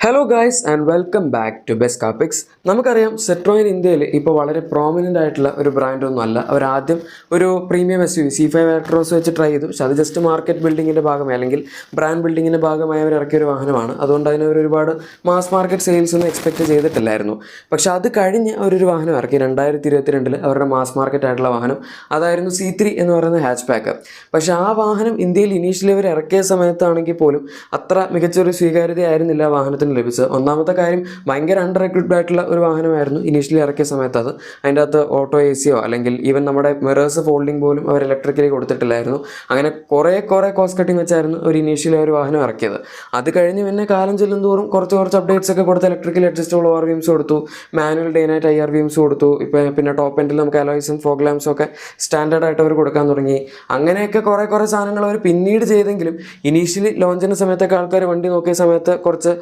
Hello guys and welcome back to ബെസ് കാപ്പിക്സ് നമുക്കറിയാം സെട്രോയിൻ ഇന്ത്യയിൽ ഇപ്പോൾ വളരെ പ്രോമിനന്റ് ആയിട്ടുള്ള ഒരു ബ്രാൻഡൊന്നും അല്ല. ആദ്യം ഒരു premium S U C five Actros വെച്ച് ട്രൈ ചെയ്തു. പക്ഷെ അത് ജസ്റ്റ് മാർക്കറ്റ് ബിൽഡിങ്ങിന്റെ ഭാഗമായി അല്ലെങ്കിൽ ബ്രാൻഡ് ബിൽഡിങ്ങിന്റെ ഭാഗമായി അവർ ഇറക്കിയ ഒരു വാഹനമാണ്. അതുകൊണ്ട് അതിന് അവർ ഒരുപാട് മാസ് മാർക്കറ്റ് സെയിൽസ് ഒന്നും എക്സ്പെക്ട് ചെയ്തിട്ടില്ലായിരുന്നു. പക്ഷേ അത് കഴിഞ്ഞ് അവരൊരു വാഹനം ഇറക്കി. രണ്ടായിരത്തി ഇരുപത്തിരണ്ടിൽ അവരുടെ മാസ് മാർക്കറ്റ് ആയിട്ടുള്ള വാഹനം. അതായിരുന്നു സി ത്രീ എന്ന് പറയുന്ന ഹാച്ച് പാക്ക് പക്ഷേ ആ വാഹനം ഇന്ത്യയിൽ ഇനീഷ്യലി അവർ ഇറക്കിയ സമയത്താണെങ്കിൽ പോലും അത്ര മികച്ചൊരു സ്വീകാര്യതയായിരുന്നില്ല ആ വാഹനത്തിന് ലഭിച്ചത്. ഒന്നാമത്തെ കാര്യം ഭയങ്കര അണ്ടർ എക്വിപ്ഡ് ആയിട്ടുള്ള ഒരു വാഹനമായിരുന്നു ഇനീഷ്യലി ഇറക്കിയ സമയത്ത് അത്. അതിന്റെ അകത്ത് ഓട്ടോ എ സിയോ അല്ലെങ്കിൽ ഈവൻ നമ്മുടെ മിറേഴ്സ് ഫോൾഡിംഗ് പോലും അവർ ഇലക്ട്രിക്കലി കൊടുത്തിട്ടില്ലായിരുന്നു. അങ്ങനെ കുറേ കുറേ കോസ്റ്റ് കട്ടിങ് വെച്ചായിരുന്നു ഒരു ഇനീഷ്യലി ഒരു വാഹനം ഇറക്കിയത്. അത് കഴിഞ്ഞ് പിന്നെ കാലം ചെല്ലും തോറും കുറച്ച് കുറച്ച് അപ്ഡേറ്റ്സ് ഒക്കെ കൊടുത്ത് ഇലക്ട്രിക്കൽ അഡ്ജസ്റ്റബിൾ ഓർ വീംസ് കൊടുത്തു. Manual day night I R വീംസ് കൊടുത്തു. ഇപ്പം പിന്നെ ടോപ്പ് എൻഡിൽ നമുക്ക് അലോയ്സും ഫോഗ് ലാംസും ഒക്കെ സ്റ്റാൻഡേർഡ് ആയിട്ട് അവർ കൊടുക്കാൻ തുടങ്ങി. അങ്ങനെയൊക്കെ കുറേ കുറേ സാധനങ്ങൾ അവർ പിന്നീട് ചെയ്തെങ്കിലും ഇനീഷ്യലി ലോഞ്ചിന്റെ സമയത്തൊക്കെ ആൾക്കാർ വണ്ടി നോക്കിയ സമയത്ത് കുറച്ച്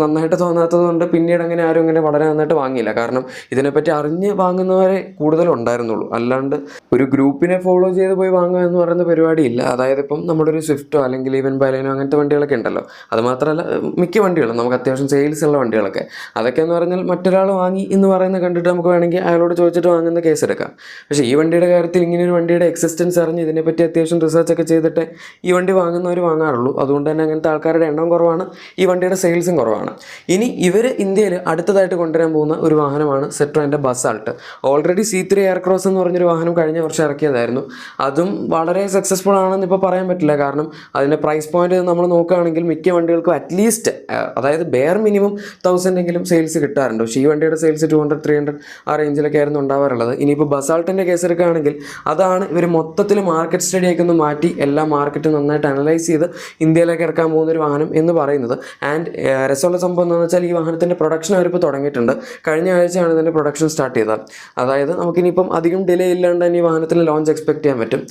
നന്നായിട്ട് തോന്നാത്തത് കൊണ്ട് പിന്നീട് അങ്ങനെ ആരും ഇങ്ങനെ വളരെ നന്നായിട്ട് വാങ്ങിയില്ല. കാരണം ഇതിനെപ്പറ്റി അറിഞ്ഞ് വാങ്ങുന്നവരെ കൂടുതലും ഉണ്ടായിരുന്നുള്ളൂ. അല്ലാണ്ട് ഒരു ഗ്രൂപ്പിനെ ഫോളോ ചെയ്ത് പോയി വാങ്ങുക എന്ന് പറയുന്ന പരിപാടി ഇല്ല. അതായത് ഇപ്പം നമ്മുടെ ഒരു സ്വിഫ്റ്റോ അല്ലെങ്കിൽ ഈവൻ ബലേനോ അങ്ങനത്തെ വണ്ടികളൊക്കെ ഉണ്ടല്ലോ. അത് മാത്രമല്ല മിക്ക വണ്ടികളും നമുക്ക് അത്യാവശ്യം സെയിൽസ് ഉള്ള വണ്ടികളൊക്കെ. അതൊക്കെ എന്ന് പറഞ്ഞാൽ മറ്റൊരാൾ വാങ്ങി എന്ന് പറയുന്നത് കണ്ടിട്ട് നമുക്ക് വേണമെങ്കിൽ അയാളോട് ചോദിച്ചിട്ട് വാങ്ങുന്ന കേസ് എടുക്കാം. പക്ഷേ ഈ വണ്ടിയുടെ കാര്യത്തിൽ ഇങ്ങനെ ഒരു വണ്ടിയുടെ എക്സിസ്റ്റൻസ് അറിഞ്ഞ് ഇതിനെപ്പറ്റി അത്യാവശ്യം റിസർച്ച് ഒക്കെ ചെയ്തിട്ട് ഈ വണ്ടി വാങ്ങുന്നവർ വാങ്ങാറുള്ളൂ. അതുകൊണ്ട് തന്നെ അങ്ങനത്തെ ആൾക്കാരുടെ എണ്ണം കുറവാണ് ഈ വണ്ടിയുടെ സെയിൽസും കുറവാണ്. ഇനി ഇവർ ഇന്ത്യയിൽ അടുത്തതായിട്ട് കൊണ്ടുവരാൻ പോകുന്ന ഒരു വാഹനമാണ് സെട്രോന്റെ Basalt already C three Aircross എന്ന് പറഞ്ഞൊരു വാഹനം കഴിഞ്ഞ വർഷം ഇറക്കിയതായിരുന്നു. അതും വളരെ സക്സസ്ഫുൾ ആണെന്ന് ഇപ്പോൾ പറയാൻ പറ്റില്ല. കാരണം അതിന്റെ പ്രൈസ് പോയിന്റ് നമ്മൾ നോക്കുകയാണെങ്കിൽ മിക്ക വണ്ടികൾക്കും അറ്റ്ലീസ്റ്റ് അതായത് ബെയർ മിനിമം തൗസൻഡ് എങ്കിലും സെയിൽസ് കിട്ടാറുണ്ട്. പക്ഷേ ഈ വണ്ടിയുടെ sales two hundred three hundred ആ റേഞ്ചിലൊക്കെ ആയിരുന്നു ഉണ്ടാവാറുള്ളത്. ഇനിയിപ്പോൾ ബസാൾട്ടിന്റെ കേസ് എടുക്കുകയാണെങ്കിൽ അതാണ് ഇവർ മൊത്തത്തിൽ മാർക്കറ്റ് സ്റ്റഡിയൊക്കെ ഒന്ന് മാറ്റി എല്ലാ മാർക്കറ്റും നന്നായിട്ട് അനലൈസ് ചെയ്ത് ഇന്ത്യയിലേക്ക് ഇറക്കാൻ പോകുന്ന ഒരു വാഹനം എന്ന് പറയുന്നത്. ആൻഡ് രസമുള്ള സംഭവം എന്താണെന്ന് വെച്ചാൽ ഈ വാഹനത്തിന്റെ പ്രൊഡക്ഷൻ അവരിപ്പോൾ തുടങ്ങിയിട്ടുണ്ട്. കഴിഞ്ഞ ആഴ്ചയാണ് ഇതിന്റെ പ്രൊഡക്ഷൻ സ്റ്റാർട്ട് ചെയ്തത്. അതായത് നമുക്കിനിയിപ്പം അധികം ഡിലേ ഇല്ലാണ്ട് തന്നെ ഈ വാഹനത്തിന് ലോഞ്ച് എക്സ്പെക്ട് ചെയ്യാൻ പറ്റും.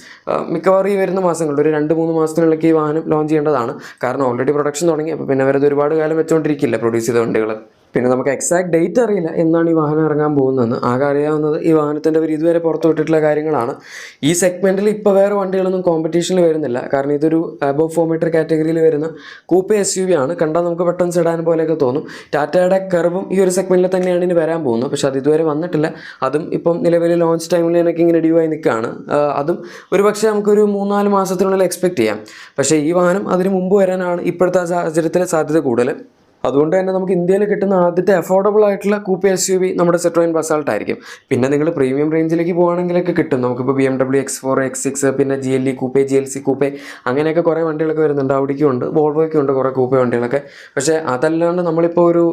മിക്കവാറും ഈ വരുന്ന മാസങ്ങളിൽ ഒരു രണ്ട് മൂന്ന് മാസത്തിനുള്ളിൽ ഈ വാഹനം ലോഞ്ച് ചെയ്യേണ്ടതാണ്. കാരണം ഓൾറെഡി പ്രൊഡക്ഷൻ തുടങ്ങി. അപ്പോൾ പിന്നെ അവരത് ഒരുപാട് കാലം വെച്ചുകൊണ്ടിരിക്കില്ല പ്രൊഡ്യൂസ് ചെയ്ത വണ്ടികൾ പിന്നെ നമുക്ക് എക്സാക്ട് ഡേറ്റ് അറിയില്ല എന്നാണ് ഈ വാഹനം ഇറങ്ങാൻ പോകുന്നതെന്ന്. ആകെ അറിയാവുന്നത് ഈ വാഹനത്തിന്റെ ഒരു ഇതുവരെ പുറത്തു വിട്ടിട്ടുള്ള കാര്യങ്ങളാണ്. ഈ സെഗ്മെന്റിൽ ഇപ്പോൾ വേറെ വണ്ടികളൊന്നും കോമ്പറ്റീഷനിൽ വരുന്നില്ല. കാരണം ഇതൊരു അബവ് ഫോർ മീറ്റർ കാറ്റഗറിയിൽ വരുന്ന കൂപ്പ് എസ് യു വി ആണ്. കണ്ടാൽ നമുക്ക് പെട്ടെന്ന് സെഡാൻ പോലെയൊക്കെ തോന്നും. ടാറ്റയുടെ കർവും ഈ ഒരു സെഗ്മെന്റിൽ തന്നെയാണ് ഇനി വരാൻ പോകുന്നത്. പക്ഷേ അത് ഇതുവരെ വന്നിട്ടില്ല. അതും ഇപ്പം നിലവിൽ ലോഞ്ച് ടൈമിൽ എനിക്ക് ഇങ്ങനെ ഡ്യൂ ആയി നിൽക്കുകയാണ്. അതും ഒരു പക്ഷേ നമുക്കൊരു മൂന്നാൽ മാസത്തിനുള്ളിൽ എക്സ്പെക്റ്റ് ചെയ്യാം. പക്ഷേ ഈ വാഹനം അതിന് മുമ്പ് വരാനാണ് ഇപ്പോഴത്തെ സാഹചര്യത്തിൽ സാധ്യത കൂടുതൽ അതുകൊണ്ട് തന്നെ നമുക്ക് ഇന്ത്യയിൽ കിട്ടുന്ന ആദ്യത്തെ അഫോർഡബിൾ ആയിട്ടുള്ള കൂപ്പ് എസ് യു വി നമ്മുടെ സെട്രോയിൻ ബസാൾട്ട് ആയിരിക്കും. പിന്നെ നിങ്ങൾ പ്രീമിയം റേഞ്ചിലേക്ക് പോകുകയാണെങ്കിലൊക്കെ കിട്ടും. നമുക്കിപ്പോൾ B M W X four X six പിന്നെ G L E coupe G L C coupe അങ്ങനെയൊക്കെ കുറേ വണ്ടികളൊക്കെ വരുന്നുണ്ട്. ഔഡിക്കും ഉണ്ട് വോൾവോയ്ക്കും ഉണ്ട് കുറേ കൂപ്പേ വണ്ടികളൊക്കെ. പക്ഷേ അതല്ലാണ്ട് നമ്മളിപ്പോൾ ഒരു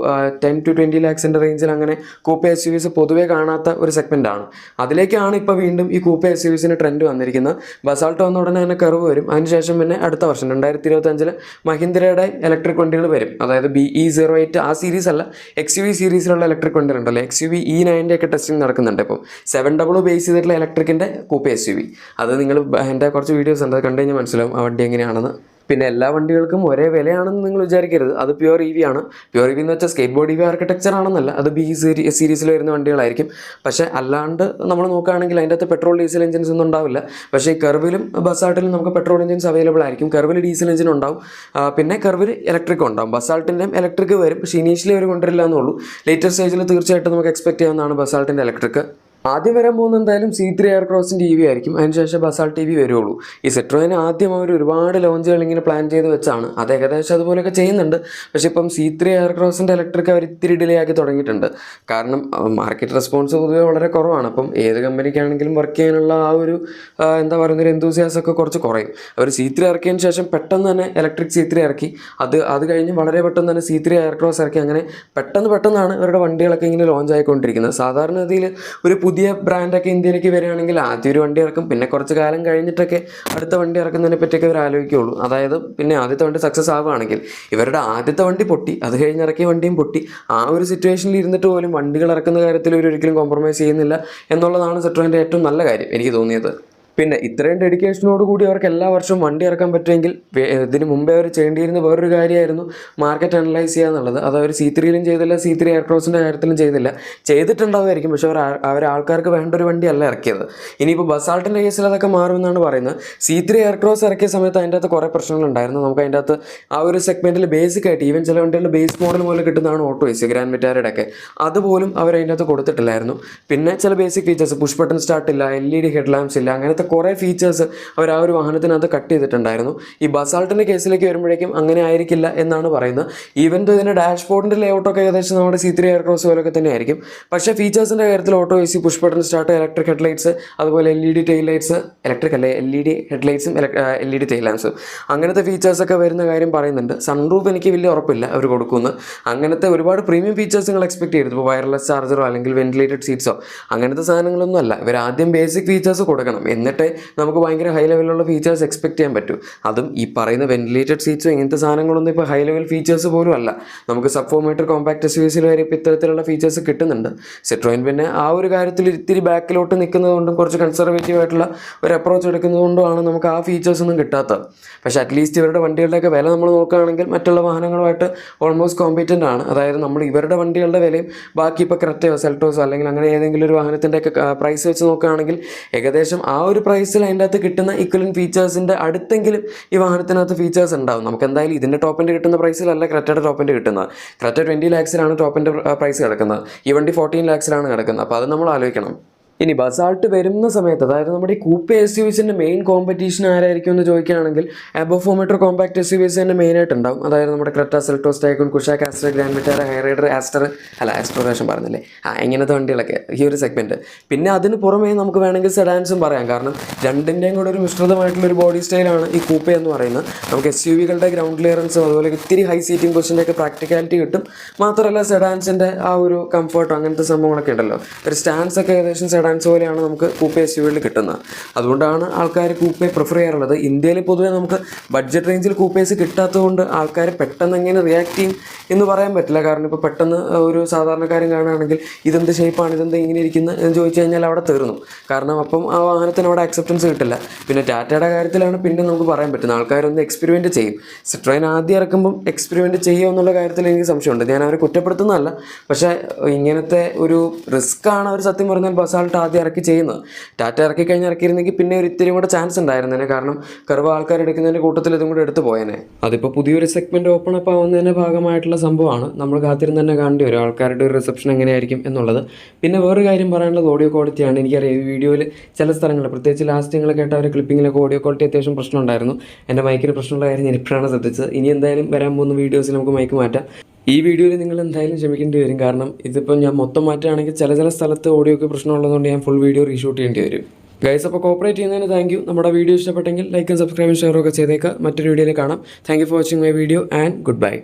ടെൻ ടു ട്വന്റി ലാക്സിന്റെ റേഞ്ചിൽ അങ്ങനെ കൂപ്പേ എസ് യു വിസ് പൊതുവേ കാണാത്ത ഒരു സെഗ്മെന്റ് ആണ്. അതിലേക്കാണ് ഇപ്പോൾ വീണ്ടും ഈ കൂപ്പേ എസ് യു വിസിന് ട്രെൻഡ് വന്നിരിക്കുന്നത്. ബസാൾട്ട് വന്ന ഉടനെ തന്നെ കറിവ് വരും. അതിനുശേഷം പിന്നെ അടുത്ത വർഷം രണ്ടായിരത്തി ഇരുപത്തഞ്ചിൽ മഹീന്ദ്രയുടെ ഇലക്ട്രിക് വണ്ടികൾ വരും. അതായത് ബി ഇ സീറോ എയ്റ്റ് ആ സീരീസ് അല്ല എക്സ് യു വി സീരീസിലുള്ള ഇലക്ട്രിക് വണ്ടികൾ ഉണ്ടല്ലോ. എക്സ് യു വി ഇ നയന്റെ ഒക്കെ ടെസ്റ്റിംഗ് നടക്കുന്നുണ്ട് ഇപ്പോൾ സെവൻ ഡബിൾ ബേസ് ചെയ്തിട്ടുള്ള ഇലക്ട്രിക്കിന്റെ കൂപ്പ് എസ് യു വി അത് നിങ്ങൾ എന്റെ കുറച്ച് വീഡിയോസ് ഉണ്ട് അത് കണ്ടു കഴിഞ്ഞാൽ മനസ്സിലാവും ആ വണ്ടി എങ്ങനെയാണെന്ന്. പിന്നെ എല്ലാ വണ്ടികൾക്കും ഒരേ വിലയാണെന്ന് നിങ്ങൾ വിചാരിക്കരുത്. അത് പ്യുവർ ഇ വി ആണ്. പ്യുവർ ഇ വി എന്ന് വെച്ചാൽ skateboard E V architecture ആണെന്നല്ല അത് ബി സീരി സീരീസിൽ വരുന്ന വണ്ടികളായിരിക്കും. പക്ഷേ അല്ലാണ്ട് നമ്മൾ നോക്കുകയാണെങ്കിൽ അതിന്റെ അകത്ത് പെട്രോൾ ഡീസൽ എഞ്ചിൻസ് ഒന്നും ഉണ്ടാവില്ല. പക്ഷേ ഈ കർവിലും ബസ്സാൾട്ടിലും നമുക്ക് പെട്രോൾ എഞ്ചിൻസ് അവൈലബിൾ ആയിരിക്കും. കർവിൽ ഡീസൽ എഞ്ചിൻ ഉണ്ടാവും. പിന്നെ കർവിൽ ഇലക്ട്രിക് ഉണ്ടാവും. ബസ്സാൾട്ടിന്റെയും ഇലക്ട്രിക് വരും. പക്ഷേ ഇനീഷ്യലി അവർ കൊണ്ടുവരില്ല എന്നുള്ളൂ. ലേറ്റസ്റ്റ് സ്റ്റേജിൽ തീർച്ചയായിട്ടും നമുക്ക് എക്സ്പെക്ട് ചെയ്യാവുന്നതാണ് ബസ്സാൾട്ടിന്റെ ഇലക്ട്രിക് ആദ്യം വരാൻ പോകുന്നത് എന്തായാലും സി ത്രീ എയർ ക്രോസിന്റെ ഇ വി ആയിരിക്കും അതിനുശേഷം ബസാൾ ടി വി വരുള്ളൂ. ഈ സെട്രോയിന് ആദ്യം അവർ ഒരുപാട് ലോഞ്ചുകൾ ഇങ്ങനെ പ്ലാൻ ചെയ്ത് വെച്ചാണ്. അത് ഏകദേശം അതുപോലെയൊക്കെ ചെയ്യുന്നുണ്ട്. പക്ഷേ ഇപ്പം സി ത്രീ എയർ ക്രോസിന്റെ ഇലക്ട്രിക് അവർ ഇത്തിരി ഡിലേ ആക്കി തുടങ്ങിയിട്ടുണ്ട്. കാരണം മാർക്കറ്റ് റെസ്പോൺസ് പൊതുവെ വളരെ കുറവാണ്. അപ്പം ഏത് കമ്പനിക്കാണെങ്കിലും വർക്ക് ചെയ്യാനുള്ള ആ ഒരു എന്താ പറയുന്ന ഒരു enthusiasm ഒക്കെ കുറച്ച് കുറയും. അവർ സി ത്രീ ഇറക്കിയതിന് ശേഷം പെട്ടെന്ന് തന്നെ ഇലക്ട്രിക് സി ത്രീ ഇറക്കി. അത് അത് കഴിഞ്ഞ് വളരെ പെട്ടെന്ന് തന്നെ സി ത്രീ എയർ ക്രോസ് ഇറക്കി. അങ്ങനെ പെട്ടെന്ന് പെട്ടെന്നാണ് ഇവരുടെ വണ്ടികളൊക്കെ ഇങ്ങനെ ലോഞ്ച് ആയിക്കൊണ്ടിരിക്കുന്നത്. സാധാരണ ഗതിയിൽ ഒരു പുതിയ ബ്രാൻഡൊക്കെ ഇന്ത്യയിലേക്ക് വരികയാണെങ്കിൽ ആദ്യം ഒരു വണ്ടി ഇറക്കും. പിന്നെ കുറച്ച് കാലം കഴിഞ്ഞിട്ടൊക്കെ അടുത്ത വണ്ടി ഇറക്കുന്നതിനെ പറ്റിയൊക്കെ ഇവർ ആലോചിക്കുകയുള്ളൂ. അതായത് പിന്നെ ആദ്യത്തെ വണ്ടി സക്സസ് ആവുകയാണെങ്കിൽ ഇവരുടെ ആദ്യത്തെ വണ്ടി പൊട്ടി അത് കഴിഞ്ഞ് ഇറക്കിയ വണ്ടിയും പൊട്ടി. ആ ഒരു സിറ്റുവേഷനിൽ ഇരുന്നിട്ട് പോലും വണ്ടികൾ ഇറക്കുന്ന കാര്യത്തിൽ ഇവർ ഒരിക്കലും കോംപ്രമൈസ് ചെയ്യുന്നില്ല എന്നുള്ളതാണ് സെട്രോന്റെ ഏറ്റവും നല്ല കാര്യം എനിക്ക് തോന്നിയത്. പിന്നെ ഇത്രയും ഡെഡിക്കേഷനോട് കൂടി അവർക്ക് എല്ലാ വർഷവും വണ്ടി ഇറക്കാൻ പറ്റുമെങ്കിൽ ഇതിന് മുമ്പേ അവർ ചെയ്യേണ്ടിയിരുന്ന വേറൊരു കാര്യമായിരുന്നു മാർക്കറ്റ് അനലൈസ് ചെയ്യുക എന്നുള്ളത്. അത് അവർ സി ത്രീയിലും ചെയ്തില്ല സി ത്രീ എയർക്രോസിന്റെ കാര്യത്തിലും ചെയ്തില്ല. ചെയ്തിട്ടുണ്ടാവുമായിരിക്കും പക്ഷേ അവർ അവർ ആൾക്കാർക്ക് വേണ്ട ഒരു വണ്ടിയല്ല ഇറക്കിയത്. ഇനിയിപ്പോൾ ബസാൾട്ടിന്റെ കേസിൽ അതൊക്കെ മാറുമെന്നാണ് പറയുന്നത്. സി ത്രീ എയർക്രോസ് ഇറക്കിയ സമയത്ത് അതിന്റെ അകത്ത് കുറേ പ്രശ്നങ്ങളുണ്ടായിരുന്നു നമുക്ക് അതിന്റെ അകത്ത് ആ ഒരു സെഗ്മെന്റിൽ ബേസിക് ആയിട്ട് ഈവൻ ചില വണ്ടികളുടെ ബേസ് മോഡൽ പോലെ കിട്ടുന്നതാണ് ഓട്ടോ എസ് ഗ്രാൻഡ് വിറ്റാരയുടെ ഒക്കെ. അതുപോലും അവർ അതിന്റെ അകത്ത് കൊടുത്തിട്ടില്ലായിരുന്നു. പിന്നെ ചില basic features push button start ഇല്ല L E D head lamps ഇല്ല അങ്ങനത്തെ കുറേ ഫീച്ചേഴ്സ് അവർ ആ ഒരു വാഹനത്തിനകത്ത് കട്ട് ചെയ്തിട്ടുണ്ടായിരുന്നു. ഈ ബസാൾട്ടിന്റെ കേസിലേക്ക് വരുമ്പോഴേക്കും അങ്ങനെ ആയിരിക്കില്ല എന്നാണ് പറയുന്നത്. ഈവൻ ഇതിന്റെ ഡാഷ്ബോർഡിന്റെ ലേഔട്ടൊക്കെ ഏകദേശം നമ്മുടെ സി ത്രീ എയർക്രോസ് പോലൊക്കെ തന്നെ ആയിരിക്കും പക്ഷേ ഫീച്ചേഴ്സിന്റെ കാര്യത്തിൽ auto A C push button start electric head lights അതുപോലെ L E D tail lights electric അല്ലെ? എൽ ഇ ഡി ഹെഡ് ലൈറ്റ്സും എൽ ഇ ഡി ടെയിൽ ലാംസും അങ്ങനത്തെ ഫീച്ചേഴ്സൊക്കെ വരുന്ന കാര്യം പറയുന്നുണ്ട്. സൺറൂഫ് എനിക്ക് വലിയ ഉറപ്പില്ല അവർ കൊടുക്കുമെന്ന്. അങ്ങനത്തെ ഒരുപാട് പ്രീമിയം ഫീച്ചേഴ്സ് നിങ്ങൾ എക്സ്പെക്ട് ചെയ്തു ഇപ്പോൾ വയർലെസ് ചാർജറോ അല്ലെങ്കിൽ വെന്റിലേറ്റഡ് സീറ്റ്സോ അങ്ങനത്തെ സാധനങ്ങളൊന്നും അല്ല. ഇവർ ആദ്യം ബേസിക് ഫീച്ചേഴ്സ് കൊടുക്കണം. എന്നിട്ടേ നമുക്ക് ഭയങ്കര ഹൈ ലെവലിലുള്ള ഫീച്ചേഴ്സ് എക്സ്പെക്ട് ചെയ്യാൻ പറ്റും. അതും ഈ പറയുന്ന വെന്റിലേറ്റഡ് സീറ്റ്സും ഇങ്ങനത്തെ സാധനങ്ങളൊന്നും ഇപ്പോൾ ഹൈ ലെവൽ ഫീച്ചേഴ്സ് പോലും അല്ല. നമുക്ക് സബ് ഫോർ കോമ്പാക്ട് എസ് യൂസിൽ വരെ ഇപ്പോൾ ഇത്തരത്തിലുള്ള ഫീച്ചേഴ്സ് കിട്ടുന്നുണ്ട്. സിട്രോയിൻ പിന്നെ ആ ഒരു കാര്യത്തിൽ ഇത്തിരി ബാക്കിലോട്ട് നിൽക്കുന്നതുകൊണ്ടും കുറച്ച് കൺസർവേറ്റീവ് ആയിട്ടുള്ള ഒരു അപ്രോച്ച് എടുക്കുന്നത് കൊണ്ടുമാണ് നമുക്ക് ആ ഫീച്ചേഴ്സ് ഒന്നും കിട്ടാത്തത്. പക്ഷേ അറ്റ്ലീസ്റ്റ് ഇവരുടെ വണ്ടികളുടെയൊക്കെ വില നമ്മൾ നോക്കുകയാണെങ്കിൽ മറ്റുള്ള വാഹനങ്ങളുമായിട്ട് ഓൾമോസ്റ്റ് കോമ്പറ്റന്റ് ആണ്. അതായത് നമ്മൾ ഇവരുടെ വണ്ടികളുടെ വിലയും ബാക്കി ഇപ്പോൾ ക്രെറ്റയോ സെൽട്ടോസോ അല്ലെങ്കിൽ അങ്ങനെ ഏതെങ്കിലും ഒരു വാഹനത്തിന്റെയൊക്കെ പ്രൈസ് വെച്ച് നോക്കുകയാണെങ്കിൽ ഏകദേശം ആ ഒരു പ്രൈസിൽ അതിന്റെ അകത്ത് കിട്ടുന്ന ഇക്വലൻ ഫീച്ചേഴ്സിന്റെ അടുത്തെങ്കിലും ഈ വാഹനത്തിനകത്ത് ഫീച്ചേഴ്സ് ഉണ്ടാവും. നമുക്ക് എന്തായാലും ഇതിന്റെ ടോപ്പിന്റെ കിട്ടുന്ന പ്രൈസിലല്ല ക്രെറ്റയുടെ ടോപ്പിന്റെ കിട്ടുന്നത്. ക്രെറ്റ ട്വന്റി ലാക്സിലാണ് ടോപ്പിന്റെ പ്രൈസ് കിടക്കുന്നത്. ഈ വണ്ടി ഫോർട്ടീൻ ലാക്സിലാണ് കിടക്കുന്നത്. അപ്പോൾ അത് നമ്മൾ ആലോചിക്കണം. ഇനി ബസാൾട്ട് വരുന്ന സമയത്ത് അതായത് നമ്മുടെ ഈ കൂപ്പ് എസ് യു വിസിന്റെ മെയിൻ കോമ്പറ്റീഷൻ ആരായിരിക്കും എന്ന് ചോദിക്കുകയാണെങ്കിൽ above four meter compact S U Vs തന്നെ മെയിൻ ആയിട്ട് ഉണ്ടാവും അതായത് നമ്മുടെ Creta Seltos Taigun Kushaq Astor Grand Hyryder Astor അല്ല ആസ്ട്രോറേഷൻ പറഞ്ഞില്ലേ? ആ ഇങ്ങനത്തെ വണ്ടികളൊക്കെ ഈ ഒരു സെഗ്മെന്റ് പിന്നെ അതിന് പുറമേ നമുക്ക് വേണമെങ്കിൽ സെഡാൻസും പറയാം. കാരണം രണ്ടിന്റെയും കൂടെ ഒരു മിശ്രിതമായിട്ടുള്ള ഒരു ബോഡി സ്റ്റൈലാണ് ഈ കൂപ്പ എന്ന് പറയുന്നത്. നമുക്ക് എസ് യു വികളുടെ ഗ്രൗണ്ട് ക്ലിയറൻസും അതുപോലെ ഇത്തിരി ഹൈ സീറ്റിംഗ് പൊസിഷന്റെ ഒക്കെ പ്രാക്ടിക്കാലിറ്റി കിട്ടും. മാത്രമല്ല സെഡാൻസിന്റെ ആ ഒരു കംഫർട്ടോ അങ്ങനത്തെ സംഭവങ്ങളൊക്കെ ഉണ്ടല്ലോ. ഒരു സ്റ്റാൻസ് ഒക്കെ ഏകദേശം സെഡാൻസ് പോലെയാണ് നമുക്ക് കൂപ്പെ എസ് യുവിൽ കിട്ടുന്നത്. അതുകൊണ്ടാണ് ആൾക്കാർ കൂപ്പെ പ്രിഫർ ചെയ്യാറുള്ളത്. ഇന്ത്യയിൽ പൊതുവേ നമുക്ക് ബഡ്ജറ്റ് റേഞ്ചിൽ കൂപ്പേസ് കിട്ടാത്തതുകൊണ്ട് ആൾക്കാർ പെട്ടെന്ന് എങ്ങനെ റിയാക്ട് ചെയ്യും എന്ന് പറയാൻ പറ്റില്ല. കാരണം ഇപ്പോൾ പെട്ടെന്ന് ഒരു സാധാരണക്കാരൻ കാണുകയാണെങ്കിൽ ഇതെന്ത് ഷേപ്പാണ് ഇതെന്ത് ഇങ്ങനെ ഇരിക്കുന്നത് എന്ന് ചോദിച്ചു കഴിഞ്ഞാൽ അവിടെ തീർന്നു. കാരണം അപ്പം ആ വാഹനത്തിന് അവിടെ അക്സെപ്റ്റൻസ് കിട്ടില്ല. പിന്നെ ടാറ്റയുടെ കാര്യത്തിലാണ് പിന്നെ നമുക്ക് പറയാൻ പറ്റുന്നത്. ആൾക്കാരൊന്ന് എക്സ്പെരിമെന്റ് ചെയ്യും. സിട്രോയിൻ ആദ്യം ഇറക്കുമ്പം എക്സ്പെരിമെന്റ് ചെയ്യുമോ എന്നുള്ള കാര്യത്തിൽ എനിക്ക് സംശയമുണ്ട്. ഞാൻ അവരെ കുറ്റപ്പെടുത്തുന്നതല്ല. പക്ഷേ ഇങ്ങനത്തെ ഒരു റിസ്ക് ആണ് അവർ സത്യം പറഞ്ഞാൽ ബസാൾട്ട് ആദ്യം ഇറക്കി ചെയ്യുന്നത്. ടാറ്റ ഇറക്കി കഴിഞ്ഞ് ഇറക്കിയിരുന്നെങ്കിൽ പിന്നെ ഒരു ഇത്തിരി കൂടെ ചാൻസ് ഉണ്ടായിരുന്നേനെ. കാരണം കർവ് ആൾക്കാർ എടുക്കുന്നതിന്റെ കൂട്ടത്തിൽ ഇതും കൂടെ എടുത്തു പോയേനെ. അതിപ്പോൾ പുതിയൊരു സെഗ്മെന്റ് ഓപ്പൺ അപ്പ് ആവുന്നതിന്റെ ഭാഗമായിട്ടുള്ള സംഭവമാണ്. നമ്മൾ കാത്തിരുന്ന് തന്നെ കാണേണ്ടി വരും. ആൾക്കാരുടെ ഒരു റിസപ്ഷൻ എങ്ങനെയായിരിക്കും എന്നുള്ളത്. പിന്നെ വേറൊരു കാര്യം പറയാനുള്ളത് ഓഡിയോ ക്വാളിറ്റിയാണ് എനിക്കറിയാം ഈ വീഡിയോയിൽ ചില സ്ഥലങ്ങളിൽ പ്രത്യേകിച്ച് ലാസ്റ്റ് നിങ്ങൾ കേട്ട ഒരു ക്ലിപ്പിങ്ങിലൊക്കെ ഓഡിയോ ക്വാളിറ്റി അത്യാവശ്യം പ്രശ്നം ഉണ്ടായിരുന്നു. എന്റെ മൈക്കിന് പ്രശ്നമുള്ള കാര്യം ഞാൻ ഇപ്പോഴാണ് ശ്രദ്ധിച്ചത്. ഇനി എന്തായാലും വരാൻ പോകുന്ന വീഡിയോസിൽ നമുക്ക് മൈക്ക് മാറ്റാം. ഈ വീഡിയോയിൽ നിങ്ങൾ എന്തായാലും ക്ഷമിക്കേണ്ടി വരും. കാരണം ഇതിപ്പോൾ ഞാൻ മൊത്തം മാറ്റുകയാണെങ്കിൽ ചില ചില സ്ഥലത്ത് ഓഡിയോക്ക് പ്രശ്നമുള്ളതുകൊണ്ട് ഞാൻ ഫുൾ വീഡിയോ റീഷൂട്ട് ചെയ്യേണ്ടി വരും. ഗൈസ് അപ്പോൾ കോപ്പറേറ്റ് ചെയ്യുന്നതിന് താങ്ക് യു നമ്മുടെ വീഡിയോ ഇഷ്ടപ്പെട്ടെങ്കിൽ ലൈക്കും സബ്സ്ക്രൈബും ഷെയറും ഒക്കെ ചെയ്തേക്കുക മറ്റൊരു വീഡിയോയിൽ കാണാം. Thank you for watching my video and good bye